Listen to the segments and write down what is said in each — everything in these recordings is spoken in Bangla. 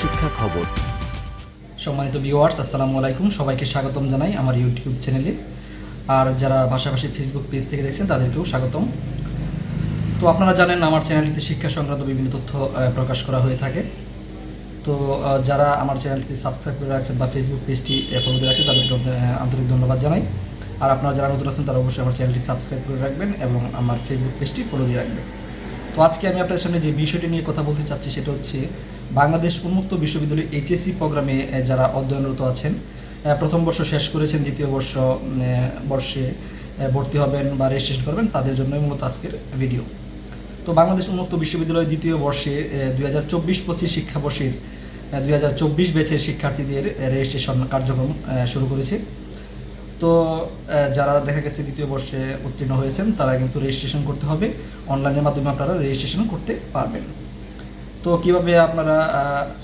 শিক্ষা খবর। সম্মানিত ভিউয়ার্স আসসালামু আলাইকুম। সবাইকে স্বাগতম জানাই আমার ইউটিউব চ্যানেলে আর যারা পাশাপাশি ফেসবুক পেজ থেকে দেখছেন, তাদেরকেও স্বাগতম। তো আপনারা জানেন, আমার চ্যানেলটিতে শিক্ষা সংক্রান্ত বিভিন্ন তথ্য প্রকাশ করা হয়ে থাকে। তো যারা আমার চ্যানেলটি সাবস্ক্রাইব করে রাখছেন বা ফেসবুক পেজটি ফলো দিয়ে রাখছেন, তাদেরকে আন্তরিক ধন্যবাদ জানাই। আর আপনারা যারা নতুন আছেন, তারা অবশ্যই আমার চ্যানেলটি সাবস্ক্রাইব করে রাখবেন এবং আমার ফেসবুক পেজটি ফলো দিয়ে রাখবেন। তো আজকে আমি আপনার সামনে যে বিষয়টি নিয়ে কথা বলতে চাচ্ছি, সেটা হচ্ছে বাংলাদেশ উন্মুক্ত বিশ্ববিদ্যালয় এইচএসসি প্রোগ্রামে যারা অধ্যয়নরত আছেন প্রথম বর্ষ শেষ করেছেন, দ্বিতীয় বর্ষ বর্ষে ভর্তি হবেন বা রেজিস্ট্রেশন করবেন, তাদের জন্য মূলত আজকের ভিডিও। তো বাংলাদেশ উন্মুক্ত বিশ্ববিদ্যালয় দ্বিতীয় বর্ষে দুই হাজার চব্বিশ পঁচিশ শিক্ষাবর্ষের দুই হাজার চব্বিশ ব্যাচের শিক্ষার্থীদের রেজিস্ট্রেশন কার্যক্রম শুরু করেছে। তো যারা দেখা গেছে দ্বিতীয় বর্ষে উত্তীর্ণ হয়েছেন, তারা কিন্তু রেজিস্ট্রেশন করতে হবে। অনলাইনের মাধ্যমে আপনারা রেজিস্ট্রেশন করতে পারবেন। তো কীভাবে আপনারা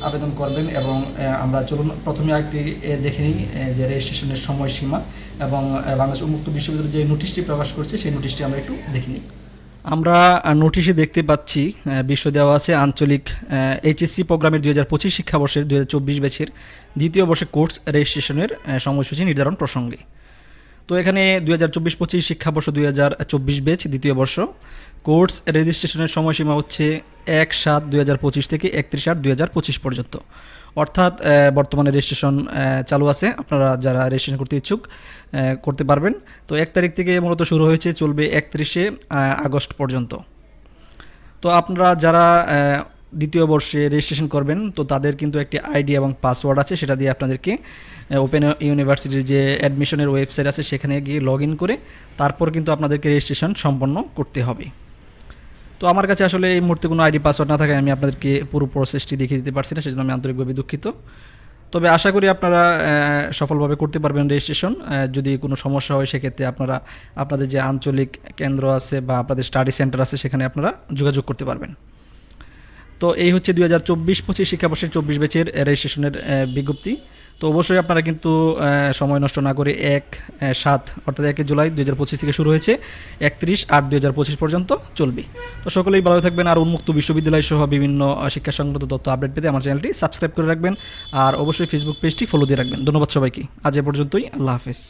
আবেদন করবেন এবং আমরা চলুন প্রথমে একটি দেখে নিই যে রেজিস্ট্রেশনের সময়সীমা এবং বাংলাদেশ উন্মুক্ত বিশ্ববিদ্যালয় যে নোটিশটি প্রকাশ করছে, সেই নোটিশটি আমরা একটু দেখে নিই। আমরা নোটিশে দেখতে পাচ্ছি বিশ্ব দেওয়া আছে আঞ্চলিক এইচএসসি প্রোগ্রামের দুই হাজার পঁচিশ শিক্ষাবর্ষের দুই হাজার চব্বিশ ব্যাচের দ্বিতীয় বর্ষে কোর্স রেজিস্ট্রেশনের সময়সূচি নির্ধারণ প্রসঙ্গে। তো এখানে দুই হাজার চব্বিশ পঁচিশ শিক্ষাবর্ষ দুই হাজার চব্বিশ ব্যাচ, দ্বিতীয় বর্ষ। কোর্স রেজিস্ট্রেশনের সময়সীমা হচ্ছে এক সাত দুই হাজার পঁচিশ থেকে একত্রিশ আট দুই হাজার পঁচিশ পর্যন্ত। অর্থাৎ বর্তমানে রেজিস্ট্রেশন চালু আছে। আপনারা যারা রেজিস্ট্রেশন করতে ইচ্ছুক করতে পারবেন। তো এক তারিখ থেকে মূলত শুরু হয়েছে, চলবে একত্রিশে আগস্ট পর্যন্ত। তো আপনারা যারা দ্বিতীয় বর্ষে রেজিস্ট্রেশন করবেন, তো তাদের কিন্তু একটি আইডি এবং পাসওয়ার্ড আছে, সেটা দিয়ে আপনাদেরকে ওপেন ইউনিভার্সিটির যে অ্যাডমিশনের ওয়েবসাইট আছে, সেখানে গিয়ে লগ ইন করে, তারপর কিন্তু আপনাদেরকে রেজিস্ট্রেশন সম্পন্ন করতে হবে। তো আমার কাছে আসলে এই মুহূর্তে কোনো আইডি পাসওয়ার্ড না থাকায় আমি আপনাদেরকে পুরো প্রসেসটি দেখিয়ে দিতে পারছি না, সেজন্য আমি আন্তরিকভাবে দুঃখিত। তবে আশা করি আপনারা সফলভাবে করতে পারবেন রেজিস্ট্রেশন যদি কোনো সমস্যা হয়, সেক্ষেত্রে আপনারা আপনাদের যে আঞ্চলিক কেন্দ্র আছে বা আপনাদের স্টাডি সেন্টার আছে, সেখানে আপনারা যোগাযোগ করতে পারবেন। তো এই হচ্ছে দুই হাজার চব্বিশ, পঁচিশ শিক্ষাবর্ষের চব্বিশ ব্যাচের রেজিস্ট্রেশনের বিজ্ঞপ্তি। তো অবশ্যই আপনারা কিন্তু সময় নষ্ট না করে এক সাত, অর্থাৎ একে জুলাই দুই হাজার পঁচিশ থেকে শুরু হয়েছে, একত্রিশ আট দুই হাজার পঁচিশ পর্যন্ত চলবে। তো সকলেই ভালো থাকবেন আর উন্মুক্ত বিশ্ববিদ্যালয় সহ বিভিন্ন শিক্ষা সংক্রান্ত তথ্য আপডেট পেতে আমার চ্যানেলটি সাবস্ক্রাইব করে রাখবেন। আর অবশ্যই ফেসবুক পেজটি ফলো দিয়ে রাখবেন। ধন্যবাদ সবাইকে। আজ এ পর্যন্তই। আল্লাহ হাফেজ।